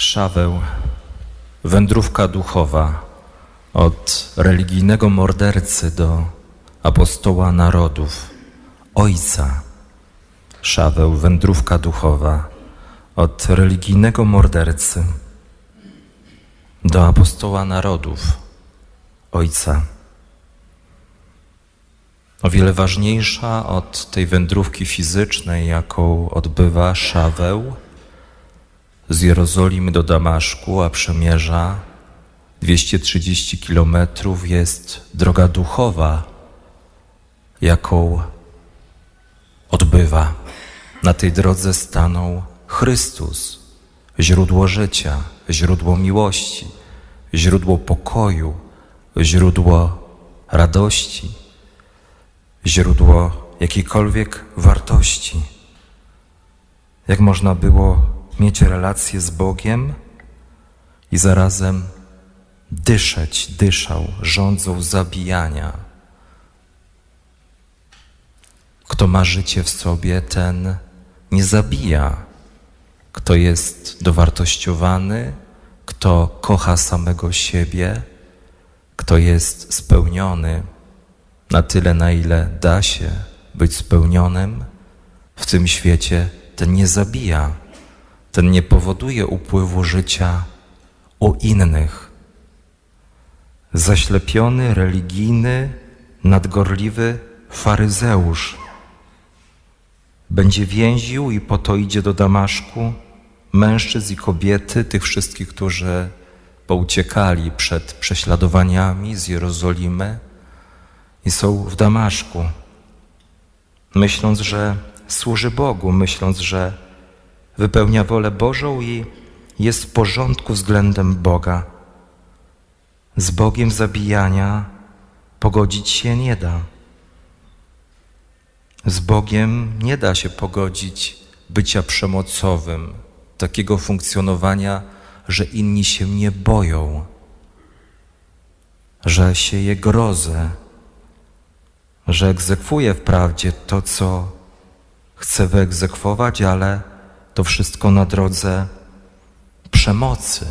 Szaweł, wędrówka duchowa od religijnego mordercy do apostoła narodów, ojca. Szaweł, wędrówka duchowa od religijnego mordercy do apostoła narodów, ojca. O wiele ważniejsza od tej wędrówki fizycznej, jaką odbywa Szaweł z Jerozolimy do Damaszku, a przemierza 230 kilometrów, jest droga duchowa, jaką odbywa. Na tej drodze stanął Chrystus, źródło życia, źródło miłości, źródło pokoju, źródło radości, źródło jakiejkolwiek wartości. Jak można było mieć relację z Bogiem i zarazem dyszeć, dyszał rządzą zabijania. Kto ma życie w sobie, ten nie zabija. Kto jest dowartościowany, kto kocha samego siebie, kto jest spełniony na tyle, na ile da się być spełnionym w tym świecie, ten nie zabija, ten nie powoduje upływu życia u innych. Zaślepiony, religijny, nadgorliwy faryzeusz będzie więził i po to idzie do Damaszku mężczyzn i kobiety, tych wszystkich, którzy pouciekali przed prześladowaniami z Jerozolimy i są w Damaszku, myśląc, że służy Bogu, myśląc, że wypełnia wolę Bożą i jest w porządku względem Boga. Z Bogiem zabijania pogodzić się nie da. Z Bogiem nie da się pogodzić bycia przemocowym, takiego funkcjonowania, że inni się nie boją, że się je grozę, że egzekwuje wprawdzie to, co chce wyegzekwować, ale to wszystko na drodze przemocy,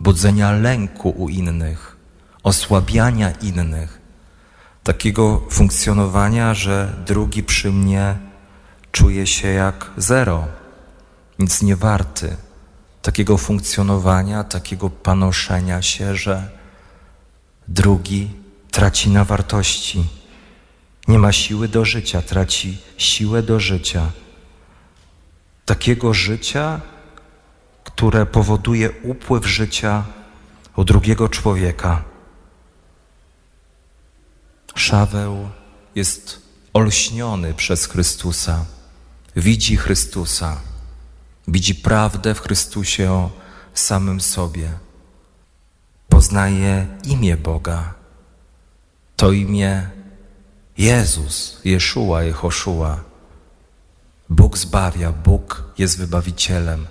budzenia lęku u innych, osłabiania innych, takiego funkcjonowania, że drugi przy mnie czuje się jak zero, nic nie warty, takiego funkcjonowania, takiego panoszenia się, że drugi traci na wartości, nie ma siły do życia, traci siłę do życia. Takiego życia, które powoduje upływ życia u drugiego człowieka. Szaweł jest olśniony przez Chrystusa, widzi Chrystusa, widzi prawdę w Chrystusie o samym sobie, poznaje imię Boga. To imię Jezus, Jeszua, Jehoszua. Bóg zbawia, Bóg jest wybawicielem.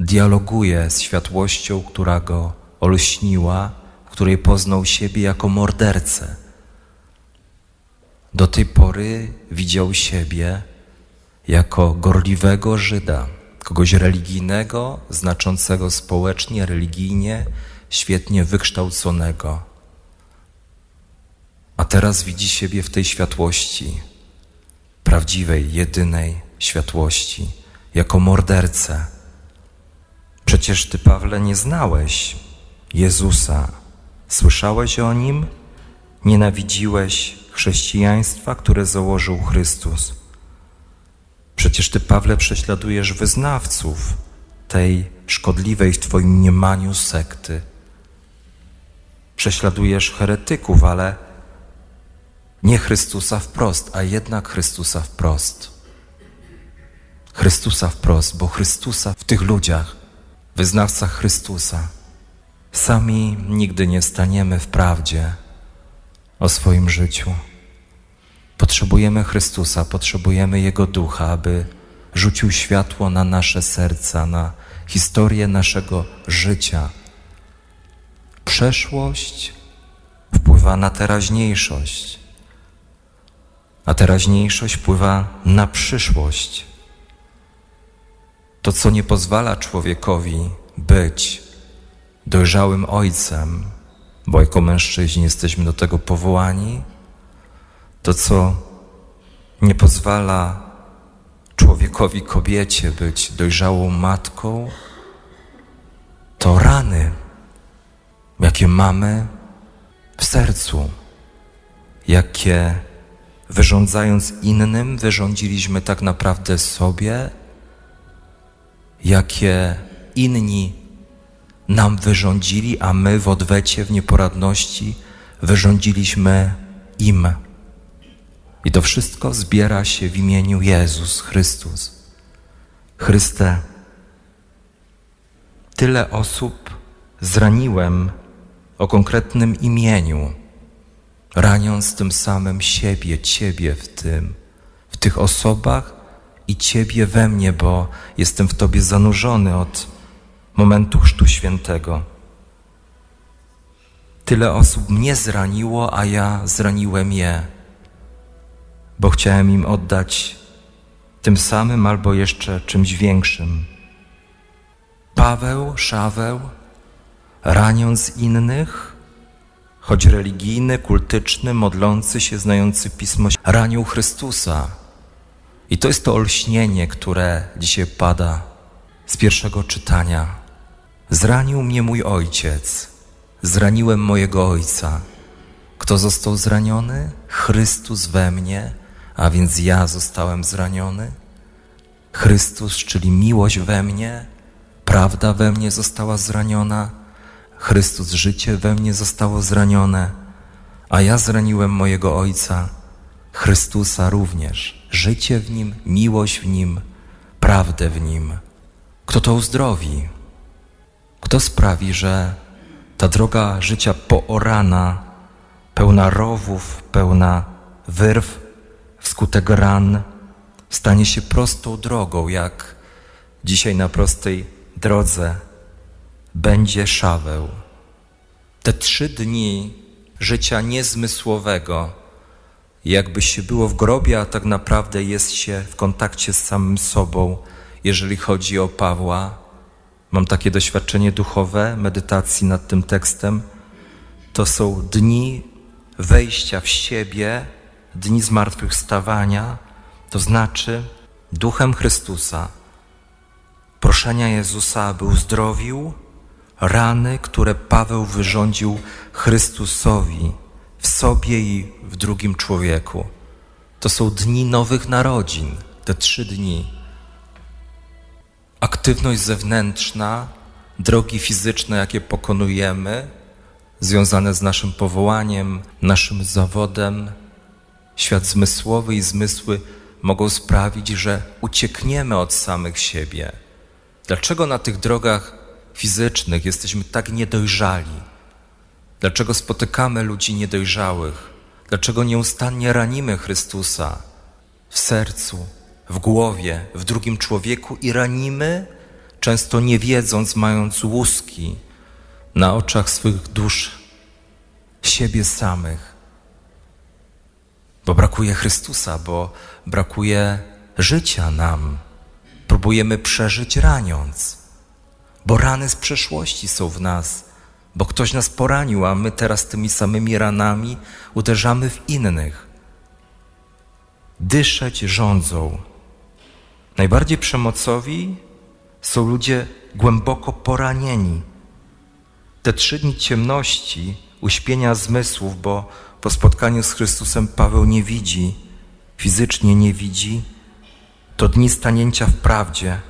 Dialoguje z światłością, która go olśniła, w której poznał siebie jako mordercę. Do tej pory widział siebie jako gorliwego Żyda, kogoś religijnego, znaczącego społecznie, religijnie, świetnie wykształconego. A teraz widzi siebie w tej światłości, prawdziwej, jedynej światłości, jako mordercę. Przecież ty, Pawle, nie znałeś Jezusa. Słyszałeś o nim? Nienawidziłeś chrześcijaństwa, które założył Chrystus. Przecież ty, Pawle, prześladujesz wyznawców tej szkodliwej w twoim mniemaniu sekty. Prześladujesz heretyków, ale nie Chrystusa wprost, a jednak Chrystusa wprost. Chrystusa wprost, bo Chrystusa w tych ludziach, wyznawcach Chrystusa, sami nigdy nie staniemy w prawdzie o swoim życiu. Potrzebujemy Chrystusa, potrzebujemy Jego ducha, aby rzucił światło na nasze serca, na historię naszego życia. Przeszłość wpływa na teraźniejszość a teraźniejszość wpływa na przyszłość. To, co nie pozwala człowiekowi być dojrzałym ojcem, bo jako mężczyźni jesteśmy do tego powołani, to co nie pozwala człowiekowi, kobiecie być dojrzałą matką, to rany, jakie mamy w sercu, jakie wyrządzając innym, wyrządziliśmy tak naprawdę sobie, jakie inni nam wyrządzili, a my w odwecie, w nieporadności wyrządziliśmy im. I to wszystko zbiera się w imieniu Jezus Chrystus. Chryste, tyle osób zraniłem o konkretnym imieniu, raniąc tym samym siebie, Ciebie w tym, w tych osobach i Ciebie we mnie, bo jestem w Tobie zanurzony od momentu Chrztu Świętego. Tyle osób mnie zraniło, a ja zraniłem je, bo chciałem im oddać tym samym albo jeszcze czymś większym. Paweł, Szaweł, raniąc innych, choć religijny, kultyczny, modlący się, znający Pismo, ranił Chrystusa. I to jest to olśnienie, które dzisiaj pada z pierwszego czytania. Zranił mnie mój ojciec, zraniłem mojego ojca. Kto został zraniony? Chrystus we mnie, a więc ja zostałem zraniony. Chrystus, czyli miłość we mnie, prawda we mnie została zraniona. Chrystus, życie we mnie zostało zranione, a ja zraniłem mojego Ojca, Chrystusa również. Życie w Nim, miłość w Nim, prawdę w Nim. Kto to uzdrowi? Kto sprawi, że ta droga życia poorana, pełna rowów, pełna wyrw, wskutek ran, stanie się prostą drogą, jak dzisiaj na prostej drodze będzie Szaweł. Te trzy dni życia niezmysłowego, jakby się było w grobie, a tak naprawdę jest się w kontakcie z samym sobą, jeżeli chodzi o Pawła. Mam takie doświadczenie duchowe, medytacji nad tym tekstem. To są dni wejścia w siebie, dni zmartwychwstawania, to znaczy duchem Chrystusa, proszenia Jezusa, aby uzdrowił rany, które Paweł wyrządził Chrystusowi w sobie i w drugim człowieku. To są dni nowych narodzin, te trzy dni. Aktywność zewnętrzna, drogi fizyczne, jakie pokonujemy, związane z naszym powołaniem, naszym zawodem, świat zmysłowy i zmysły mogą sprawić, że uciekniemy od samych siebie. Dlaczego na tych drogach fizycznych jesteśmy tak niedojrzali? Dlaczego spotykamy ludzi niedojrzałych? Dlaczego nieustannie ranimy Chrystusa w sercu, w głowie, w drugim człowieku i ranimy, często nie wiedząc, mając łuski na oczach swych dusz, siebie samych? Bo brakuje Chrystusa, bo brakuje życia nam. Próbujemy przeżyć raniąc, bo rany z przeszłości są w nas, bo ktoś nas poranił, a my teraz tymi samymi ranami uderzamy w innych. Dyszeć rządzą. Najbardziej przemocowi są ludzie głęboko poranieni. Te trzy dni ciemności, uśpienia zmysłów, bo po spotkaniu z Chrystusem Paweł nie widzi, fizycznie nie widzi, to dni stanięcia w prawdzie.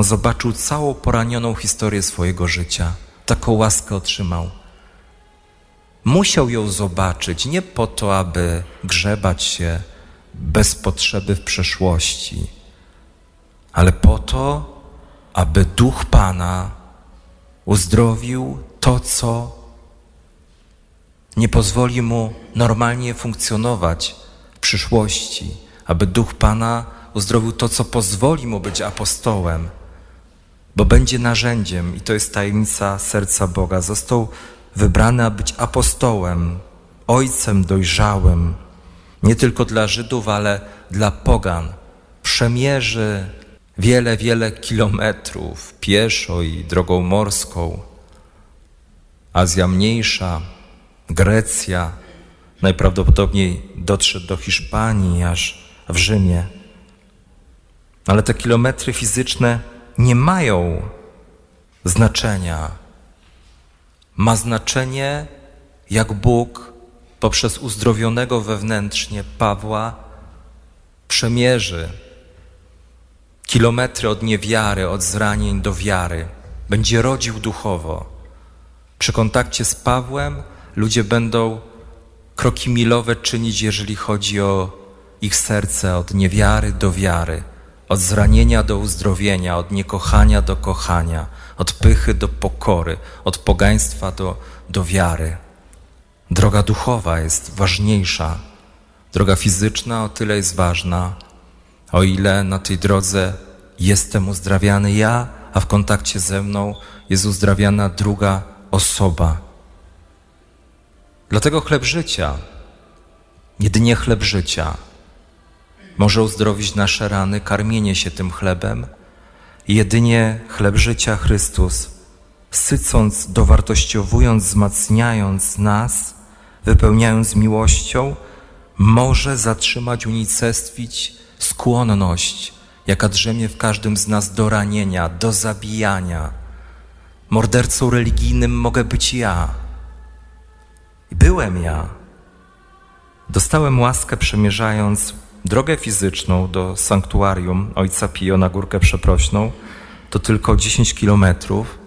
On zobaczył całą poranioną historię swojego życia. Taką łaskę otrzymał. Musiał ją zobaczyć nie po to, aby grzebać się bez potrzeby w przeszłości, ale po to, aby Duch Pana uzdrowił to, co nie pozwoli mu normalnie funkcjonować w przyszłości, aby Duch Pana uzdrowił to, co pozwoli mu być apostołem, bo będzie narzędziem i to jest tajemnica serca Boga. Został wybrany, aby być apostołem, ojcem dojrzałym, nie tylko dla Żydów, ale dla pogan. Przemierzy wiele, wiele kilometrów pieszo i drogą morską. Azja Mniejsza, Grecja, najprawdopodobniej dotrze do Hiszpanii, aż w Rzymie. Ale te kilometry fizyczne nie mają znaczenia. Ma znaczenie, jak Bóg poprzez uzdrowionego wewnętrznie Pawła przemierzy kilometry od niewiary, od zranień do wiary. Będzie rodził duchowo. Przy kontakcie z Pawłem ludzie będą kroki milowe czynić, jeżeli chodzi o ich serce, od niewiary do wiary, od zranienia do uzdrowienia, od niekochania do kochania, od pychy do pokory, od pogaństwa do, do wiary. Droga duchowa jest ważniejsza. Droga fizyczna o tyle jest ważna, o ile na tej drodze jestem uzdrawiany ja, a w kontakcie ze mną jest uzdrawiana druga osoba. Dlatego chleb życia, jedynie chleb życia, może uzdrowić nasze rany, karmienie się tym chlebem. Jedynie chleb życia Chrystus, sycąc, dowartościowując, wzmacniając nas, wypełniając miłością, może zatrzymać, unicestwić skłonność, jaka drzemie w każdym z nas do ranienia, do zabijania. Mordercą religijnym mogę być ja. Byłem ja. Dostałem łaskę przemierzając drogę fizyczną do sanktuarium Ojca Pio na Górkę Przeprośną. To tylko 10 kilometrów,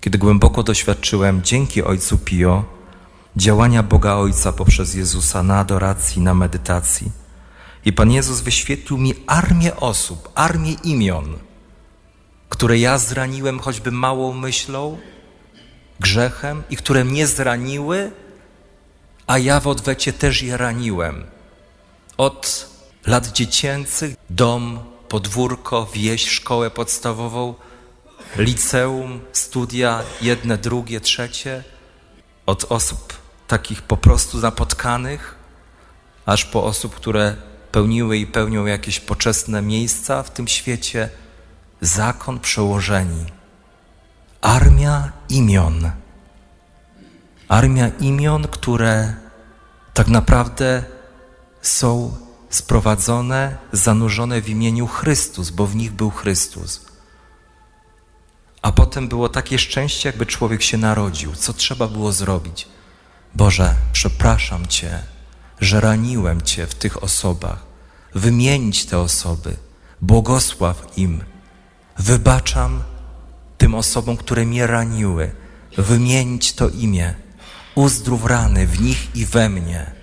kiedy głęboko doświadczyłem dzięki Ojcu Pio działania Boga Ojca poprzez Jezusa na adoracji, na medytacji. I Pan Jezus wyświetlił mi armię osób, armię imion, które ja zraniłem choćby małą myślą, grzechem i które mnie zraniły, a ja w odwecie też je raniłem. Od lat dziecięcych, dom, podwórko, wieś, szkołę podstawową, liceum, studia, jedne, drugie, trzecie, od osób takich po prostu napotkanych, aż po osób, które pełniły i pełnią jakieś poczesne miejsca w tym świecie, zakon przełożeni. Armia imion. Armia imion, które tak naprawdę są sprowadzone, zanurzone w imieniu Chrystus, bo w nich był Chrystus. A potem było takie szczęście, jakby człowiek się narodził. Co trzeba było zrobić? Boże, przepraszam Cię, że raniłem Cię w tych osobach. Wymienić te osoby, błogosław im. Wybaczam tym osobom, które mnie raniły. Wymienić to imię. Uzdrów rany w nich i we mnie.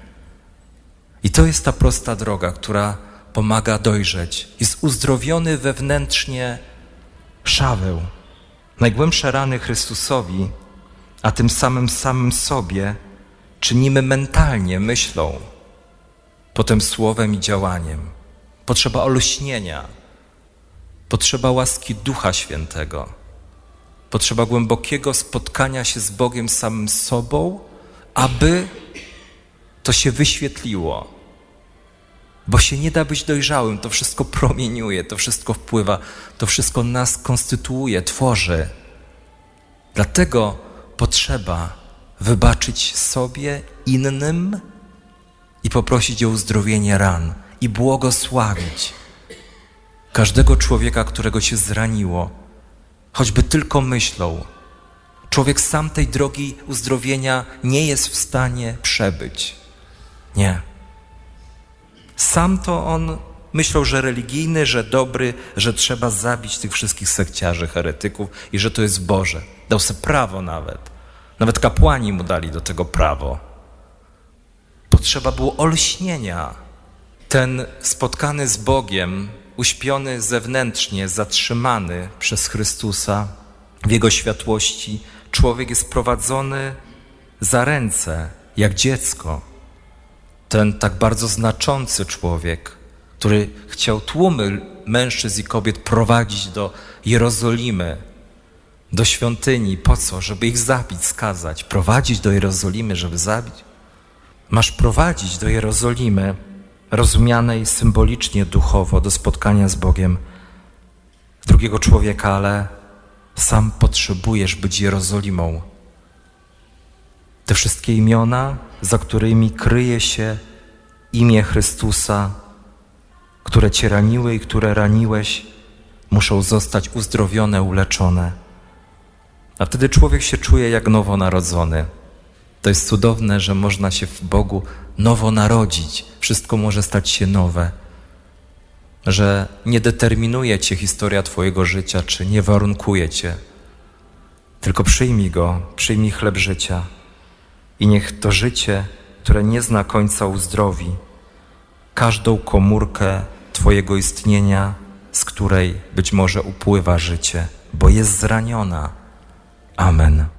I to jest ta prosta droga, która pomaga dojrzeć. Jest uzdrowiony wewnętrznie Szaweł. Najgłębsze rany Chrystusowi, a tym samym samym sobie czynimy mentalnie, myślą, potem słowem i działaniem. Potrzeba olśnienia, potrzeba łaski Ducha Świętego, potrzeba głębokiego spotkania się z Bogiem samym sobą, aby to się wyświetliło. Bo się nie da być dojrzałym, to wszystko promieniuje, to wszystko wpływa, to wszystko nas konstytuuje, tworzy. Dlatego potrzeba wybaczyć sobie, innym i poprosić o uzdrowienie ran i błogosławić każdego człowieka, którego się zraniło, choćby tylko myślą. Człowiek sam tej drogi uzdrowienia nie jest w stanie przebyć. Nie. Sam to on myślał, że religijny, że dobry, że trzeba zabić tych wszystkich sekciarzy, heretyków i że to jest Boże. Dał sobie prawo nawet. Nawet kapłani mu dali do tego prawo. Potrzeba było olśnienia. Ten spotkany z Bogiem, uśpiony zewnętrznie, zatrzymany przez Chrystusa w Jego światłości, człowiek jest prowadzony za ręce, jak dziecko ten tak bardzo znaczący człowiek, który chciał tłumy mężczyzn i kobiet prowadzić do Jerozolimy, do świątyni. Po co? Żeby ich zabić, skazać. Prowadzić do Jerozolimy, żeby zabić? Masz prowadzić do Jerozolimy, rozumianej symbolicznie, duchowo, do spotkania z Bogiem, drugiego człowieka, ale sam potrzebujesz być Jerozolimą. Te wszystkie imiona, za którymi kryje się imię Chrystusa, które cię raniły i które raniłeś, muszą zostać uzdrowione, uleczone. A wtedy człowiek się czuje jak nowonarodzony. To jest cudowne, że można się w Bogu nowo narodzić. Wszystko może stać się nowe. Że nie determinuje cię historia Twojego życia, czy nie warunkuje cię. Tylko przyjmij go, przyjmij chleb życia i niech to życie, które nie zna końca, uzdrowi każdą komórkę Twojego istnienia, z której być może upływa życie, bo jest zraniona. Amen.